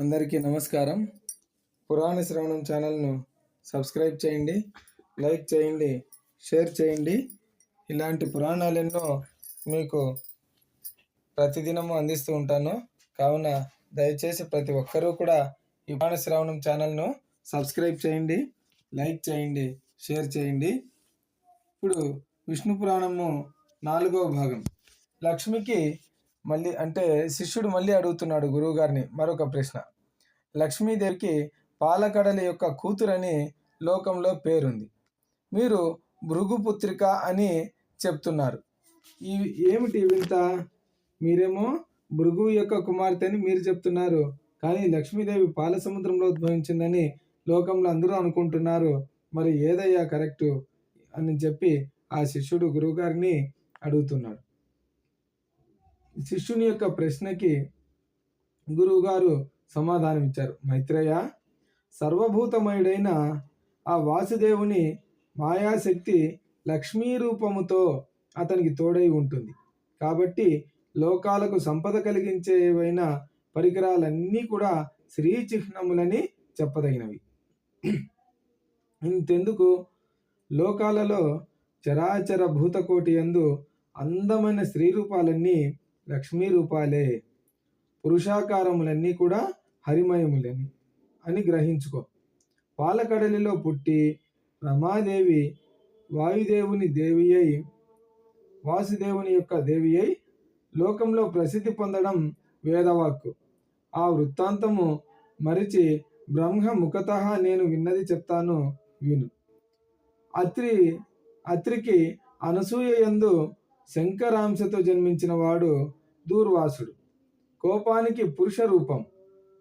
అందరికీ నమస్కారం. పురాణ శ్రవణం ఛానల్ను సబ్స్క్రైబ్ చేయండి లైక్ చేయండి షేర్ చేయండి. ఇలాంటి పురాణాలు ఎన్నో మీకు ప్రతిదినము అందిస్తూ ఉంటాను. కావున దయచేసి ప్రతి ఒక్కరూ కూడా ఈ పురాణ శ్రవణం ఛానల్ను సబ్స్క్రైబ్ చేయండి లైక్ చేయండి షేర్ చేయండి. ఇప్పుడు విష్ణు పురాణము నాలుగవ భాగం. లక్ష్మికి మళ్ళీ అంటే శిష్యుడు మళ్ళీ అడుగుతున్నాడు గురువుగారిని మరొక ప్రశ్న. లక్ష్మీదేవికి పాలకడలి యొక్క కూతురని లోకంలో పేరుంది. మీరు భృగుపుత్రిక అని చెప్తున్నారు. ఇవి ఏమిటి వింత? మీరేమో భృగు యొక్క కుమార్తె అని మీరు చెప్తున్నారు. కానీ లక్ష్మీదేవి పాల సముద్రంలో ఉద్భవించిందని లోకంలో అందరూ అనుకుంటున్నారు. మరి ఏదయ్యా కరెక్టు? అని చెప్పి ఆ శిష్యుడు గురువుగారిని అడుగుతున్నాడు. శిష్యుని యొక్క ప్రశ్నకి గురువుగారు సమాధానం ఇచ్చారు మైత్రేయ సర్వభూతమయుడైన ఆ వాసుదేవుని మాయాశక్తి లక్ష్మీ రూపముతో అతనికి తోడై ఉంటుంది. కాబట్టి లోకాలకు సంపద కలిగించేవైన పరికరాలన్నీ కూడా శ్రీ చిహ్నములని చెప్పదగినవి. ఇంతెందుకు? లోకాలలో చరాచర భూతకోటి యందు అందమైన స్త్రీ రూపాలన్నీ లక్ష్మీ రూపాలే పురుషాకారములన్నీ కూడా హరిమయములని అని గ్రహించుకో. పాలకడలిలో పుట్టి రమాదేవి వాయుదేవుని దేవి అయి వాసుదేవుని యొక్క దేవి అయి లోకంలో ప్రసిద్ధి పొందడం వేదవాక్కు. ఆ వృత్తాంతము మరిచి బ్రహ్మ ముఖత నేను విన్నది చెప్తాను విను. అత్రి అత్రికి అనసూయ యందు శంకరాంశతో జన్మించిన వాడు దూర్వాసుడు. కోపానికి పురుష రూపం.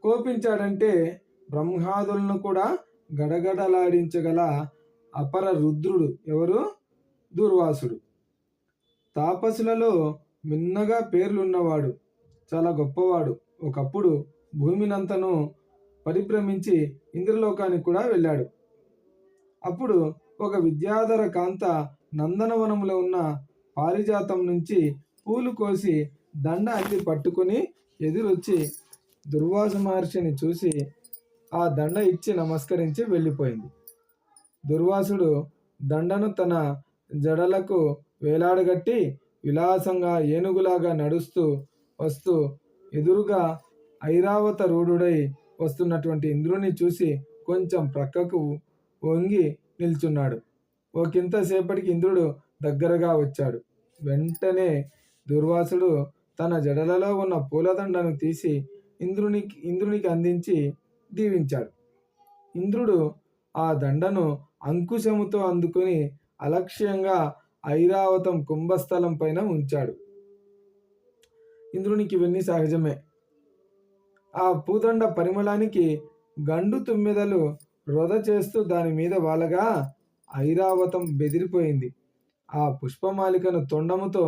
కోపించాడంటే బ్రహ్మాదులను కూడా గడగడలాడించగల అపర రుద్రుడు ఎవరు? దూర్వాసుడు. తాపసులలో మిన్నగా పేర్లున్నవాడు చాలా గొప్పవాడు. ఒకప్పుడు భూమినంతను పరిభ్రమించి ఇంద్రలోకానికి కూడా వెళ్ళాడు. అప్పుడు ఒక విద్యాధర కాంత నందనవనములో ఉన్న పారిజాతం నుంచి పూలు కోసి దండ అల్లి పట్టుకుని ఎదురొచ్చి దుర్వాస మహర్షిని చూసి ఆ దండ ఇచ్చి నమస్కరించి వెళ్ళిపోయింది. దుర్వాసుడు దండను తన జడలకు వేలాడగట్టి విలాసంగా ఏనుగులాగా నడుస్తూ వస్తూ ఎదురుగా ఐరావత రూఢుడై వస్తున్నటువంటి ఇంద్రుని చూసి కొంచెం ప్రక్కకు వంగి నిల్చున్నాడు. ఒకంతసేపటికి ఇంద్రుడు దగ్గరగా వచ్చాడు. వెంటనే దుర్వాసుడు తన జడలలో ఉన్న పూలదండను తీసి ఇంద్రునికి ఇంద్రునికి అందించి దీవించాడు. ఇంద్రుడు ఆ దండను అంకుశముతో అందుకుని అలక్ష్యంగా ఐరావతం కుంభస్థలం పైన ఉంచాడు. ఇంద్రునికి ఇవన్నీ సహజమే. ఆ పూదండ పరిమళానికి గండు తుమ్మెదలు రొద చేస్తూ దాని మీద వాలగా ఐరావతం బెదిరిపోయింది. ఆ పుష్పమాలికను తొండముతో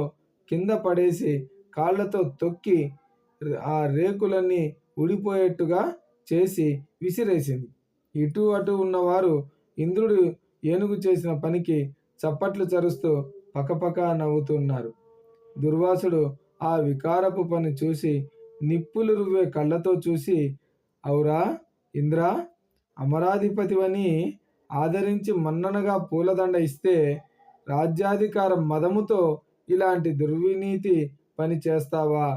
కింద పడేసి కాళ్ళతో తొక్కి ఆ రేకులన్నీ ఊడిపోయేట్టుగా చేసి విసిరేసింది. ఇటు అటు ఉన్నవారు ఇంద్రుడు ఏనుగు చేసిన పనికి చప్పట్లు చరుస్తూ పకపక నవ్వుతున్నారు. దుర్వాసుడు ఆ వికారపు పని చూసి నిప్పులు రువ్వే కళ్ళతో చూసి అవురా ఇంద్ర అమరాధిపతివని ఆదరించి మన్ననగా పూలదండ ఇస్తే రాజ్యాధికార మదముతో ఇలాంటి దుర్వినీతి పని చేస్తావా?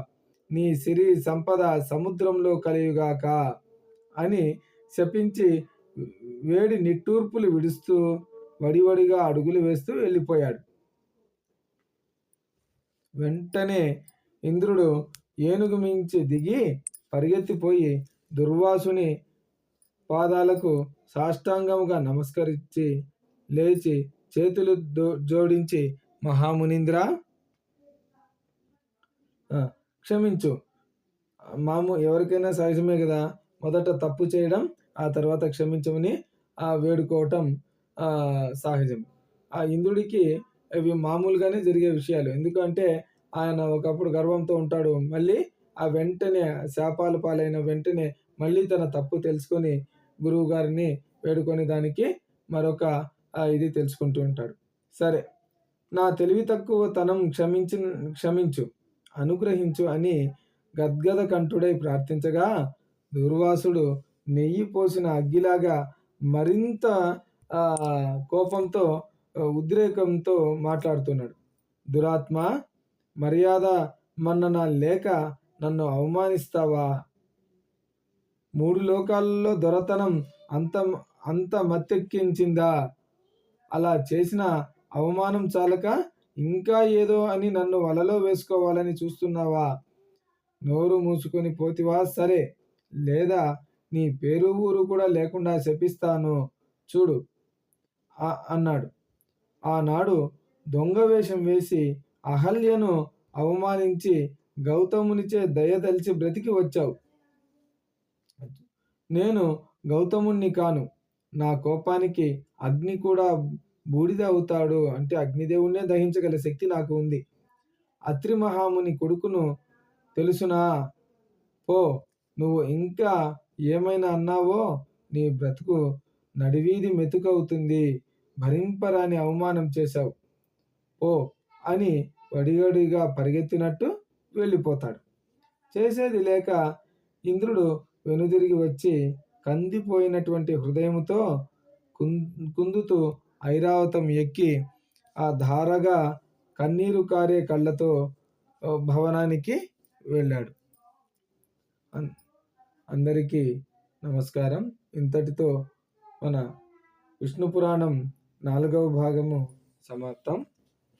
నీ సిరి సంపద సముద్రంలో కలియుగాక అని శపించి వేడి నిట్టూర్పులు విడుస్తూ వడివడిగా అడుగులు వేస్తూ వెళ్ళిపోయాడు. వెంటనే ఇంద్రుడు ఏనుగు మించి దిగి పరిగెత్తిపోయి దుర్వాసుని పాదాలకు సాష్టాంగముగా నమస్కరించి లేచి చేతులు జోడించి మహామునింద్ర. క్షమించు. మాము ఎవరికైనా సహజమే కదా. మొదట తప్పు చేయడం ఆ తర్వాత క్షమించమని ఆ వేడుకోవటం సహజం. ఆ ఇంద్రుడికి అవి మామూలుగానే జరిగే విషయాలు. ఎందుకంటే ఆయన ఒకప్పుడు గర్వంతో ఉంటాడు. మళ్ళీ ఆ వెంటనే శాపాలు పాలైన వెంటనే మళ్ళీ తన తప్పు తెలుసుకొని గురువు గారిని వేడుకొని దానికి మరొక ఇది తెలుసుకుంటూ ఉంటాడు. సరే నా తెలివి తక్కువ తనం క్షమించు క్షమించు అనుగ్రహించు అని గద్గద కంఠుడై ప్రార్థించగా దుర్వాసుడు నెయ్యి పోసిన అగ్గిలాగా మరింత కోపంతో ఉద్రేకంతో మాట్లాడుతున్నాడు. దురాత్మ మర్యాద మన్నన లేక నన్ను అవమానిస్తావా? మూడు లోకాలలో దొరతనం అంత అంత మత్తెక్కించిందా? అలా చేసిన అవమానం చాలక ఇంకా ఏదో అని నన్ను వలలో వేసుకోవాలని చూస్తున్నావా? నోరు మూసుకొని పోతివా? సరే. లేదా నీ పేరు ఊరు కూడా లేకుండా శపిస్తాను. చూడు. అన్నాడు. ఆనాడు దొంగ వేషం వేసి అహల్యను అవమానించి గౌతమునిచే దయదలిచి బ్రతికి వచ్చావు. నేను గౌతముణ్ణి కాను. నా కోపానికి అగ్ని కూడా బూడిద అవుతాడు అంటే అగ్నిదేవుణ్ణే దహించగల శక్తి నాకు ఉంది. అత్రి మహాముని కొడుకును తెలుసునా? పో నువ్వు ఇంకా ఏమైనా అన్నావో నీ బ్రతుకు నడివీధి మెతుకవుతుంది. భరింపరాని అవమానం చేశావు. ఓ అని వడిగడిగా పరిగెత్తినట్టు వెళ్ళిపోతాడు. చేసేది లేక ఇంద్రుడు వెనుదిరిగి వచ్చి కందిపోయినటువంటి హృదయముతో కుం- కుందుతూ ఐరావతం ఎక్కి ఆ ధారగా కన్నీరు కారే కళ్ళతో భవనానికి వెళ్ళాడు. అందరికీ నమస్కారం. ఇంతటితో మన విష్ణు పురాణం నాలుగవ భాగము సమాప్తం.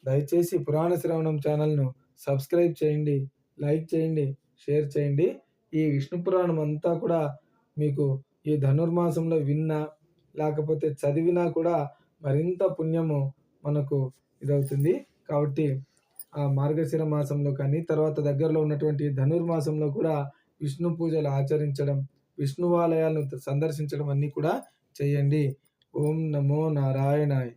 దయచేసి పురాణ శ్రవణం ఛానల్ను సబ్స్క్రైబ్ చేయండి లైక్ చేయండి షేర్ చేయండి. ఈ విష్ణు పురాణం అంతా కూడా మీకు ఈ ధనుర్మాసంలో విన్నా లేకపోతే చదివినా కూడా మరింత పుణ్యము మనకు ఇదవుతుంది. కాబట్టి ఆ మార్గశిర మాసంలో కానీ తర్వాత దగ్గరలో ఉన్నటువంటి ధనుర్మాసంలో కూడా విష్ణు పూజలు ఆచరించడం విష్ణువాలయాలను సందర్శించడం అన్నీ కూడా చేయండి. ఓం నమో నారాయణాయ్.